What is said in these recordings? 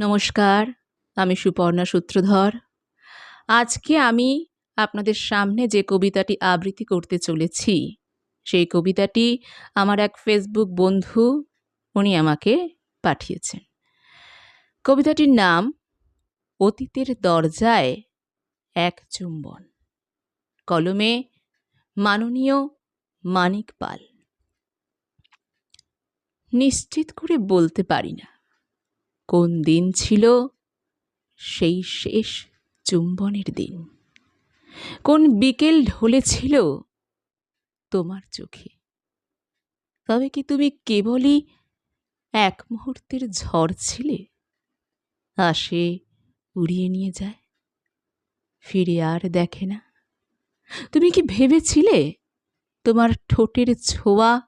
নমস্কার, আমি সুপর্ণা সূত্রধর। আজকে আমি আপনাদের সামনে যে কবিতাটি আবৃত্তি করতে চলেছি, সেই কবিতাটি আমার এক ফেসবুক বন্ধু উনি আমাকে পাঠিয়েছেন। কবিতাটির নাম, অতীতের দরজায় এক চুম্বন। কলমে মাননীয় মানিক পাল। নিশ্চিত করে বলতে পারি না কোন দিন ছিল? সেই শেষ চুম্বনের দিন। কোন বিকেল ঢলেছিল তোমার চোখে। তবে কি তুমি কেবলই এক মুহূর্তের ঝড় ছিলে? আসে উড়িয়ে নিয়ে যায়। ফিরে আর দেখে না। তুমি কি ভেবেছিলে তোমার ঠোঁটের ছোঁয়া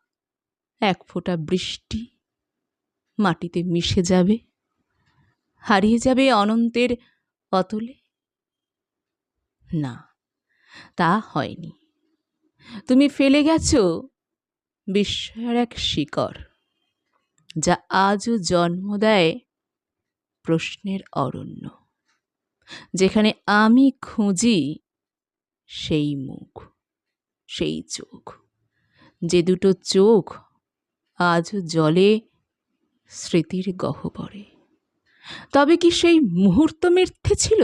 এক ফোঁটা বৃষ্টি মাটিতে মিশে যাবে? হারিয়ে যাবে অনন্তের অতলে? না, তা হয়নি। তুমি ফেলে গেছ বিস্ময়ের এক শিকড়, যা আজও জন্ম দেয় প্রশ্নের অরণ্য, যেখানে আমি খুঁজি সেই মুখ, সেই চোখ, যে দুটো চোখ আজও জলে স্মৃতির গহ্বরে। তবে কি সেই মুহূর্ত মিথ্যে ছিল?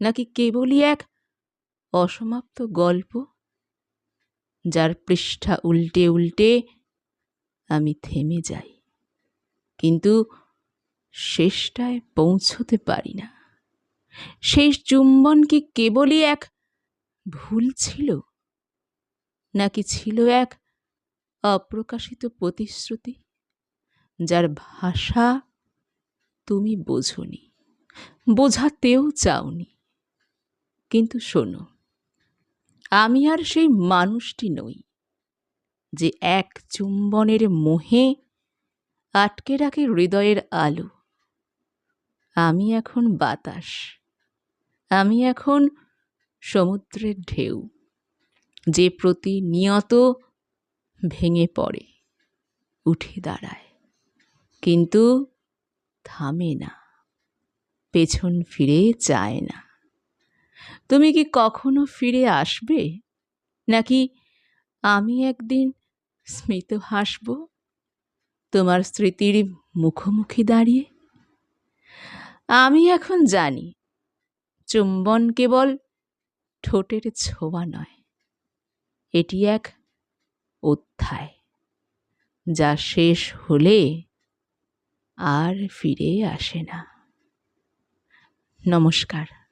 নাকি কেবলই এক অসমাপ্ত গল্প? যার পৃষ্ঠা উল্টে উল্টে আমি থেমে যাই, কিন্তু শেষটায় পৌঁছতে পারি না। সেই চুম্বন কি কেবলই এক ভুল ছিল? নাকি ছিল এক অপ্রকাশিত প্রতিশ্রুতি, যার ভাষা তুমি বোঝনি, বোঝাতেও চাওনি। কিন্তু শোনো, আমি আর সেই মানুষটি নই যে এক চুম্বনের মোহে আটকে রাখে হৃদয়ের আলো। আমি এখন বাতাস, আমি এখন সমুদ্রের ঢেউ, যে প্রতিনিয়ত ভেঙে পড়ে, উঠে দাঁড়ায়। কিন্তু থামে না, পেছন ফিরে যায় না। তুমি কি কখনো ফিরে আসবে? নাকি আমি একদিন স্মিত হাসব, তোমার স্মৃতির মুখোমুখি দাঁড়িয়ে? আমি এখন জানি, চুম্বন কেবল ঠোঁটের ছোঁয়া নয়, এটি এক অধ্যায়, যা শেষ হলে আর ফিরে আসে না। নমস্কার।